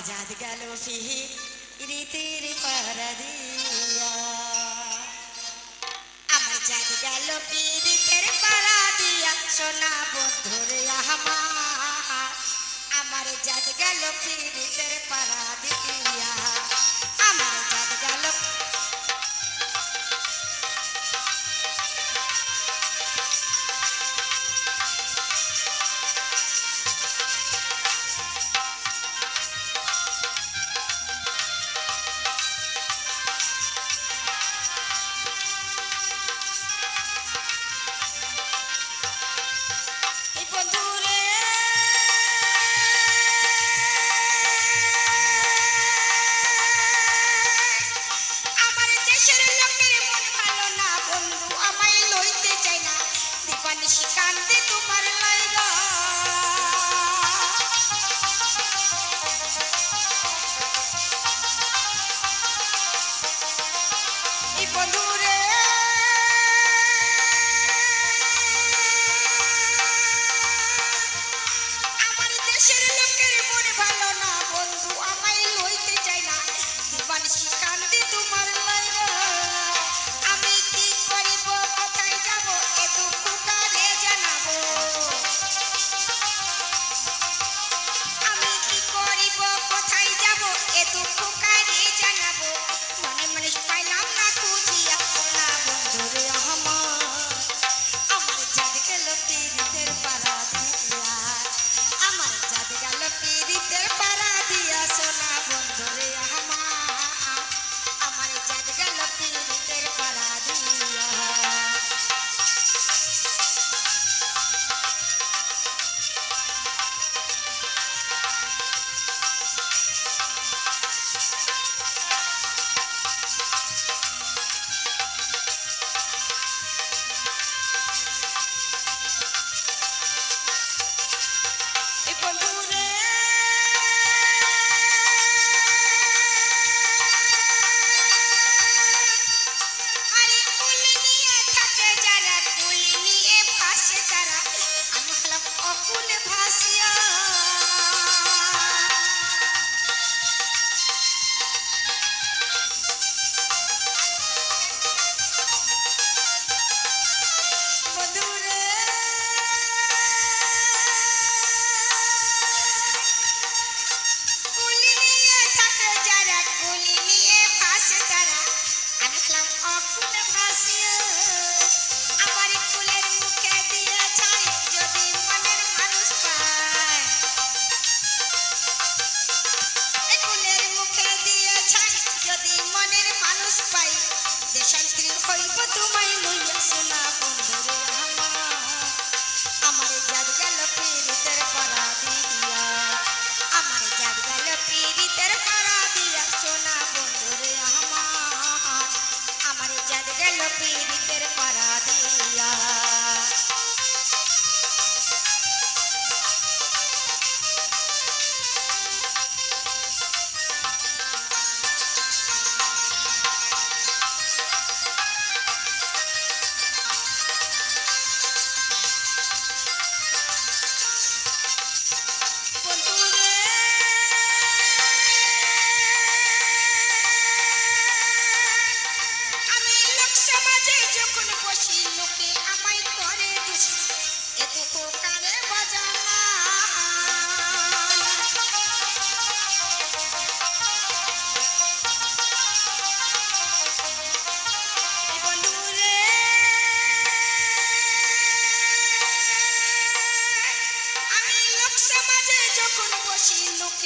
আজাদ গেল ফিহি রীতির পারদিয়া আমার জাদ গেল পীরিতের পারাদিয়া সোনা বন্ধুর আমার আমার জাদ গেল পীরিত i'm cuando uno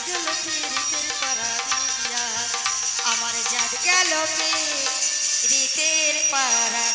গেল পীরিতের পারা দিয়া আমার জাত গেল পীরিতের পারা